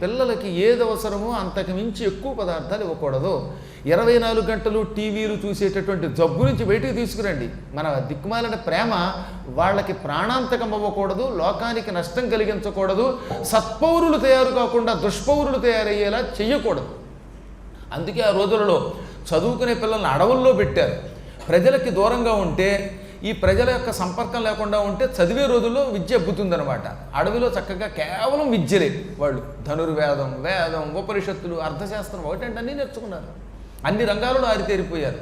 పిల్లలకి ఏది అవసరమో అంతకు మించి ఎక్కువ పదార్థాలు ఇవ్వకూడదు. ఇరవై నాలుగు గంటలు టీవీలు చూసేటటువంటి జబ్బు నుంచి బయటికి తీసుకురండి. మన దిక్కుమాలిన ప్రేమ వాళ్ళకి ప్రాణాంతకం అవ్వకూడదు లోకానికి నష్టం కలిగించకూడదు సత్పౌరులు తయారు కాకుండా దుష్పౌరులు తయారయ్యేలా చెయ్యకూడదు. అందుకే ఆ రోజులలో చదువుకునే పిల్లల్ని అడవుల్లో పెట్టారు. ప్రజలకి దూరంగా ఉంటే ఈ ప్రజల యొక్క సంపర్కం లేకుండా ఉంటే చదివే రోజుల్లో విద్య ఎగ్గుతుందనమాట అడవిలో చక్కగా కేవలం విద్యలే. వాళ్ళు ధనుర్వేదం వేదం ఉపనిషత్తులు అర్థశాస్త్రం ఒకటంటే అన్నీ నేర్చుకున్నారు. అన్ని రంగాలలో ఆరితేరిపోయారు.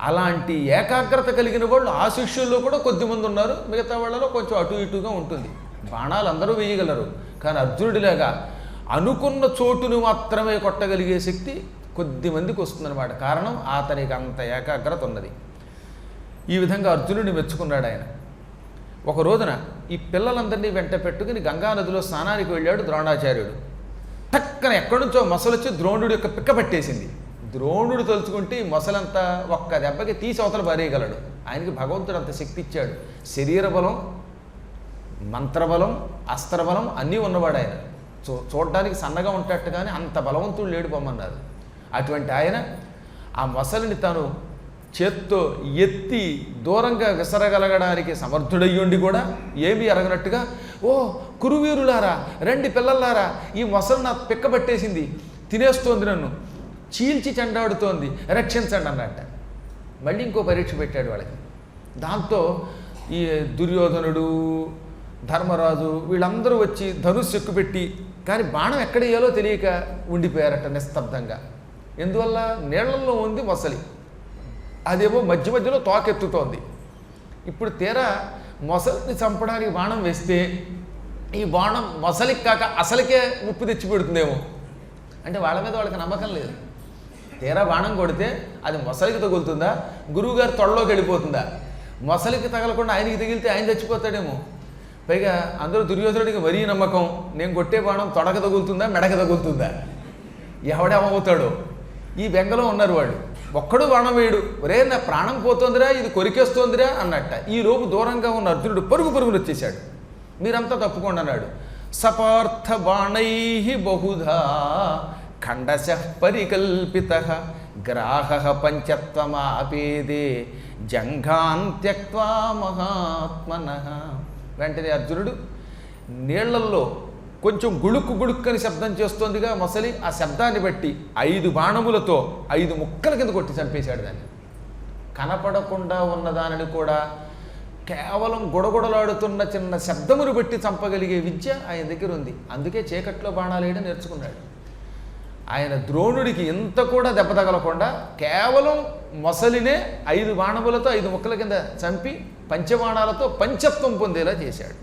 అలాంటి ఏకాగ్రత కలిగిన వాళ్ళు ఆ శిష్యుల్లో కూడా కొద్దిమంది ఉన్నారు. మిగతా వాళ్ళలో కొంచెం అటు ఇటుగా ఉంటుంది. బాణాలు అందరూ వేయగలరు. కానీ అర్జునుడిలాగా అనుకున్న చోటును మాత్రమే కొట్టగలిగే శక్తి కొద్ది మందికి వస్తుందన్నమాట. కారణం అతనికి అంత ఏకాగ్రత ఉన్నది. ఈ విధంగా అర్జునుడిని మెచ్చుకున్నాడు ఆయన. ఒక రోజున ఈ పిల్లలందరినీ వెంట పెట్టుకుని గంగానదిలో స్నానానికి వెళ్ళాడు ద్రోణాచార్యుడు. టక్కన ఎక్కడి నుంచో మొసలొచ్చి ద్రోణుడి యొక్క పిక్క పట్టేసింది. ద్రోణుడు తలుచుకుంటే ఈ మొసలంతా ఒక్క దెబ్బకి తీసి అవతల పారేయగలడు. ఆయనకి భగవంతుడు అంత శక్తి ఇచ్చాడు. శరీర బలం మంత్రబలం అస్త్రబలం అన్నీ ఉన్నవాడు ఆయన. చూ చూడడానికి సన్నగా ఉంటట్టు కానీ అంత బలవంతుడు లేడు పొమ్మన్నారు అటువంటి ఆయన ఆ మొసలిని తాను చేత్తో ఎత్తి దూరంగా విసరగలగడానికి సమర్థుడయ్యుండి కూడా ఏమీ ఎరగనట్టుగా ఓ కురువీరులారా రెండు పిల్లలారా ఈ మొసలు నా పిక్కబట్టేసింది తినేస్తోంది నన్ను చీల్చి చెండాడుతోంది రక్షించండి అన్నట్ట. మళ్ళీ ఇంకో పరీక్ష పెట్టాడు వాళ్ళకి. దాంతో ఈ దుర్యోధనుడు ధర్మరాజు వీళ్ళందరూ వచ్చి ధనుస్సు ఎక్కుపెట్టి కానీ బాణం ఎక్కడ వేయాలో తెలియక ఉండిపోయారట నిస్తబ్దంగా ఎందువల్ల నీళ్ళలో ఉంది మొసలి? అదేమో మధ్య మధ్యలో తోకెత్తుతోంది. ఇప్పుడు తీరా మొసలిని చంపడానికి బాణం వేస్తే ఈ బాణం మొసలికి కాక అసలుకే ముప్పు తెచ్చి పెడుతుందేమో. అంటే వాళ్ళ మీద వాళ్ళకి నమ్మకం లేదు. తీరా బాణం కొడితే అది మొసలికి తగులుతుందా? గురువుగారు తొడలోకి వెళ్ళిపోతుందా? మొసలికి తగలకుండా ఆయనకి తగిలితే ఆయన చచ్చిపోతాడేమో. పైగా అందరూ దుర్యోధనుడికి మరీ నమ్మకం. నేను కొట్టే బాణం తొడక తగులుతుందా మెడక తగులుతుందా? ఎవడేమవుతాడో ఈ బెంగలో ఉన్నారు వాళ్ళు. ఒక్కడు బాణం ఒరే నా ప్రాణం పోతోందిరా ఇది కొరికేస్తోందిరా అన్నట్ట. ఈ దూరంగా ఉన్న అర్జునుడు పరుగు పరుగులు వచ్చేసాడు మీరంతా తప్పుకోండి అన్నాడు. సపార్థ బాణై బహుధా ఖండశ పరికల్పిత గ్రాహ పంచత్వమాపేదే జంఘాన్ త్యక్వా మహాత్మన. వెంటనే అర్జునుడు నీళ్ళల్లో కొంచెం గుళుక్కు గుళుక్కని శబ్దం చేస్తోందిగా మొసలి. ఆ శబ్దాన్ని బట్టి ఐదు బాణములతో ఐదు ముక్కల కింద కొట్టి చంపేశాడు దాన్ని. కనపడకుండా ఉన్న దానిని కూడా కేవలం గొడగొడలాడుతున్న చిన్న శబ్దమును బట్టి చంపగలిగే విద్య ఆయన దగ్గర ఉంది. అందుకే చీకట్లో బాణాలు వేయడం నేర్చుకున్నాడు. ఆయన ద్రోణుడికి ఇంత కూడా దెబ్బ తగలకుండా కేవలం మొసలినే ఐదు బాణములతో ఐదు ముక్కల కింద చంపి పంచబాణాలతో పంచత్వం పొందేలా చేశాడు.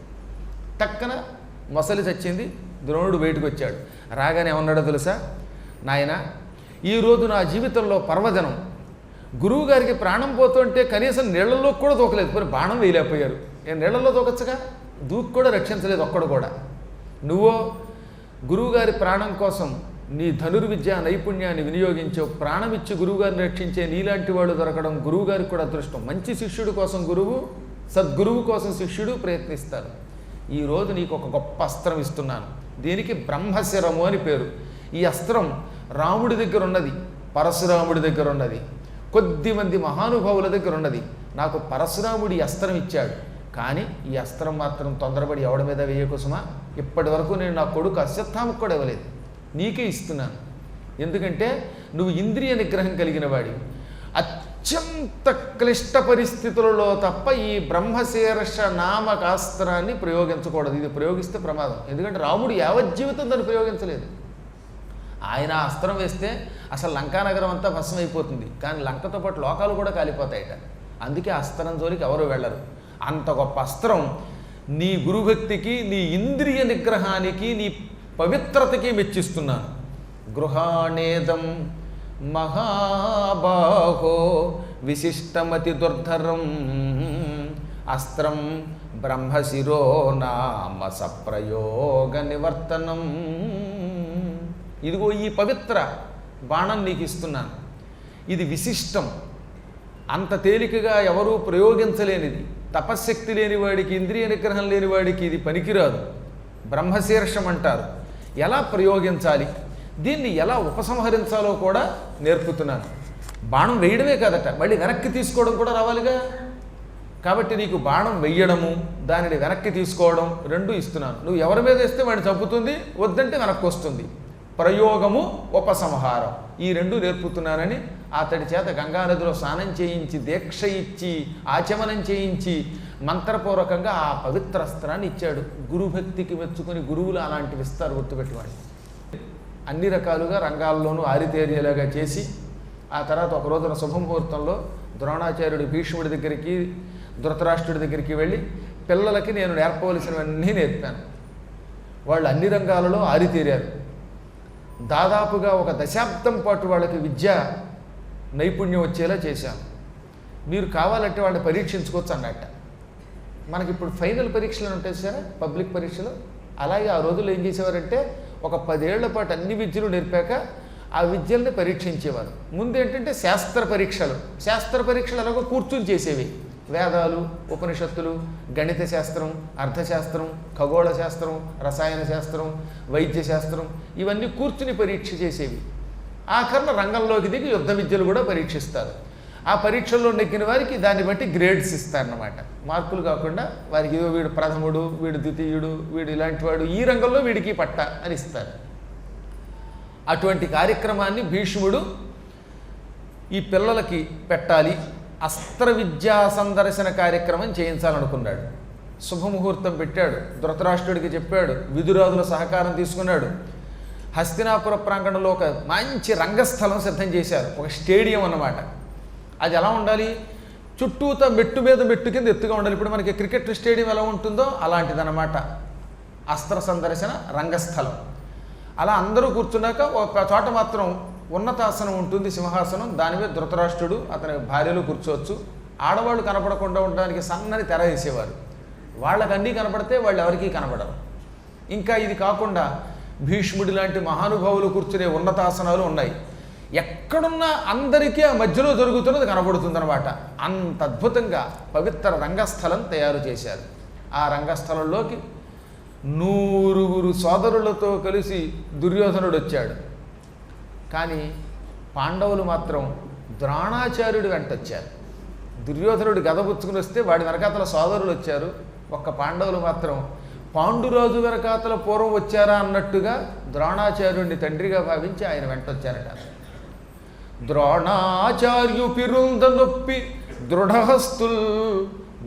టక్కన మొసలి చచ్చింది ద్రోణుడు బయటకు వచ్చాడు. రాగానే ఏమన్నాడో తెలుసా? నాయన ఈరోజు నా జీవితంలో పర్వదినం. గురువు గారికి ప్రాణం పోతుంటే కనీసం నీళ్ళల్లో కూడా దూకలేదు మరి బాణం వేయలేకపోయారు. నేను నీళ్ళల్లో దూకొచ్చగా దూకు కూడా రక్షించలేదు ఒక్కడు కూడా. నువ్వో గురువుగారి ప్రాణం కోసం నీ ధనుర్విద్య నైపుణ్యాన్ని వినియోగించావు ప్రాణమిచ్చి గురువుగారిని రక్షించే నీలాంటి వాడు దొరకడం గురువుగారికి కూడా అదృష్టం. మంచి శిష్యుడి కోసం గురువు సద్గురువు కోసం శిష్యుడు ప్రయత్నిస్తారు. ఈరోజు నీకు ఒక గొప్ప అస్త్రం ఇస్తున్నాను. దీనికి బ్రహ్మశిరము అని పేరు. ఈ అస్త్రం రాముడి దగ్గర ఉన్నది పరశురాముడి దగ్గర ఉన్నది కొద్దిమంది మహానుభావుల దగ్గర ఉన్నది. నాకు పరశురాముడి ఈ అస్త్రం ఇచ్చాడు. కానీ ఈ అస్త్రం మాత్రం తొందరపడి ఎవడి మీద వేయకోసమా ఇప్పటి వరకు నేను నా కొడుకు అశ్వత్థామకు కూడా ఇవ్వలేదు. నీకే ఇస్తున్నాను. ఎందుకంటే నువ్వు ఇంద్రియ నిగ్రహం కలిగిన వాడి అత్యంత క్లిష్ట పరిస్థితులలో తప్ప ఈ బ్రహ్మశీర్ష నామకాస్త్రాన్ని ప్రయోగించకూడదు. ఇది ప్రయోగిస్తే ప్రమాదం. ఎందుకంటే రాముడు యావజ్జీవితం దాన్ని ప్రయోగించలేదు. ఆయన ఆ అస్త్రం వేస్తే అసలు లంకానగరం అంతా భస్మం అయిపోతుంది కానీ లంకతో పాటు లోకాలు కూడా కాలిపోతాయట. అందుకే అస్త్రం జోలికి ఎవరు వెళ్ళరు. అంత గొప్ప అస్త్రం నీ గురుభక్తికి నీ ఇంద్రియ నిగ్రహానికి నీ పవిత్రతకి మెచ్చిస్తున్నాను. గృహాణేదం మహాబాహో విశిష్టమతి దుర్ధరం అస్త్రం బ్రహ్మశిరో నామ సప్రయోగ నివర్తనం. ఇదిగో ఈ పవిత్ర బాణం నీకు ఇస్తున్నాను. ఇది విశిష్టం. అంత తేలికగా ఎవరూ ప్రయోగించలేనిది. తపశ్శక్తి లేనివాడికి ఇంద్రియ నిగ్రహం లేనివాడికి ఇది పనికిరాదు. బ్రహ్మశీర్షం అంటారు. ఎలా ప్రయోగించాలి? దీన్ని ఎలా ఉపసంహరించాలో కూడా నేర్పుతున్నాను. బాణం వేయడమే కాదట మళ్ళీ వెనక్కి తీసుకోవడం కూడా రావాలిగా? కాబట్టి నీకు బాణం వెయ్యడము దానిని వెనక్కి తీసుకోవడం రెండు ఇస్తున్నాను. నువ్వు ఎవరి మీద ఇస్తే వాడిని చంపుతుంది వద్దంటే వెనక్కి వస్తుంది. ప్రయోగము ఉపసంహారం. ఈ రెండు నేర్పుతున్నానని అతడి చేత గంగానదిలో స్నానం చేయించి దీక్ష ఇచ్చి ఆచమనం చేయించి మంత్రపూర్వకంగా ఆ పవిత్ర అస్త్రాన్ని ఇచ్చాడు. గురుభక్తికి మెచ్చుకుని గురువులు అలాంటివి ఇస్తారు గుర్తుపెట్టుకోండి అన్ని రకాలుగా రంగాల్లోనూ ఆరితేరియేలాగా చేసి ఆ తర్వాత ఒక రోజున శుభముహూర్తంలో ద్రోణాచార్యుడి భీష్ముడి దగ్గరికి ధృతరాష్ట్రుడి దగ్గరికి వెళ్ళి పిల్లలకి నేను నేర్పవలసినవన్నీ నేర్పాను. వాళ్ళు అన్ని రంగాలలో ఆరితేరారు. దాదాపుగా ఒక దశాబ్దం పాటు వాళ్ళకి విద్య నైపుణ్యం వచ్చేలా చేశాను. మీరు కావాలంటే వాళ్ళని పరీక్షించుకోవచ్చు అన్నట్ట. మనకి ఇప్పుడు ఫైనల్ పరీక్షలు ఉంటాయి సార్ పబ్లిక్ పరీక్షలు. అలాగే ఆ రోజుల్లో ఏం చేసేవారంటే ఒక పదేళ్ళ పాటు అన్ని విద్యలు నేర్పాక ఆ విద్యల్ని పరీక్షించేవారు. ముందు ఏంటంటే శాస్త్ర పరీక్షలు. శాస్త్ర పరీక్షలు ఎలాగో కూర్చుని చేసేవి. వేదాలు ఉపనిషత్తులు గణిత శాస్త్రం అర్థశాస్త్రం ఖగోళ శాస్త్రం రసాయన శాస్త్రం వైద్య శాస్త్రం ఇవన్నీ కూర్చుని పరీక్ష చేసేవి. ఆఖరణ రంగంలోకి దిగి యుద్ధ విద్యలు కూడా పరీక్షిస్తారు. ఆ పరీక్షల్లో నెగ్గిన వారికి దాన్ని బట్టి గ్రేడ్స్ ఇస్తారనమాట మార్కులు కాకుండా వారికి ఏదో వీడు ప్రథముడు వీడు ద్వితీయుడు వీడు ఇలాంటి వాడు ఈ రంగంలో వీడికి పట్ట అని ఇస్తారు. అటువంటి కార్యక్రమాన్ని భీష్ముడు ఈ పిల్లలకి పెట్టాలి. అస్త్ర విద్యా సందర్శన కార్యక్రమం చేయించాలనుకున్నాడు. శుభముహూర్తం పెట్టాడు. ధృతరాష్ట్రుడికి చెప్పాడు. విధురాజుల సహకారం తీసుకున్నాడు. హస్తినాపుర ప్రాంగణంలో ఒక మంచి రంగస్థలం సిద్ధం చేశారు. ఒక స్టేడియం అన్నమాట. అది ఎలా ఉండాలి? చుట్టూతా మెట్టు మీద మెట్టు కింద ఎత్తుగా ఉండాలి. ఇప్పుడు మనకి క్రికెట్ స్టేడియం ఎలా ఉంటుందో అలాంటిదన్నమాట. అస్త్ర సందర్శన రంగస్థలం. అలా అందరూ కూర్చున్నాక ఒక చోట మాత్రం ఉన్నతాసనం ఉంటుంది సింహాసనం. దాని మీద ధృతరాష్ట్రుడు అతని భార్యలు కూర్చోవచ్చు. ఆడవాళ్ళు కనపడకుండా ఉండడానికి సన్నని తెర వేసేవారు. వాళ్ళకి అన్నీ కనపడితే వాళ్ళు ఎవరికీ కనపడరు ఇంకా ఇది కాకుండా భీష్ముడి లాంటి మహానుభావులు కూర్చునే ఉన్నతాసనాలు ఉన్నాయి. ఎక్కడున్నా అందరికీ ఆ మధ్యలో జరుగుతున్నది కనబడుతుందన్నమాట. అంత అద్భుతంగా పవిత్ర రంగస్థలం తయారు చేశారు. ఆ రంగస్థలంలోకి నూరుగురు సోదరులతో కలిసి దుర్యోధనుడు వచ్చాడు. కానీ పాండవులు మాత్రం ద్రోణాచార్యుడు వెంట వచ్చారు. దుర్యోధనుడు గద పుచ్చుకుని వస్తే వాడి వెనకాతల సోదరులు వచ్చారు. ఒక్క పాండవులు మాత్రం పాండురాజు వెనకాతల పూర్వం వచ్చారా అన్నట్టుగా ద్రోణాచార్యుడిని తండ్రిగా భావించి ఆయన వెంట వచ్చారట. ద్రోణాచార్యు పిరుంద నొప్పి దృఢహస్తుల్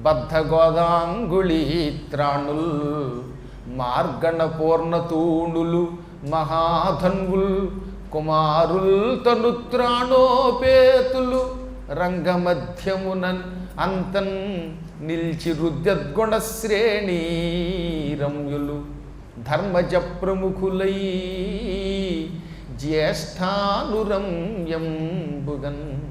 బద్ధగోదాంగుళి త్రాణుల్ మార్గణ పూర్ణతూణులు మహాధన్వుల్ కుమారుల్ తనుత్రాణోపేతులు రంగమధ్యమునన్ అంతన్ నిల్చి రుద్యద్గుణ శ్రేణీ రమ్యులు ధర్మజ ప్రముఖులై జ్యేష్ఠానురంయంబుగన్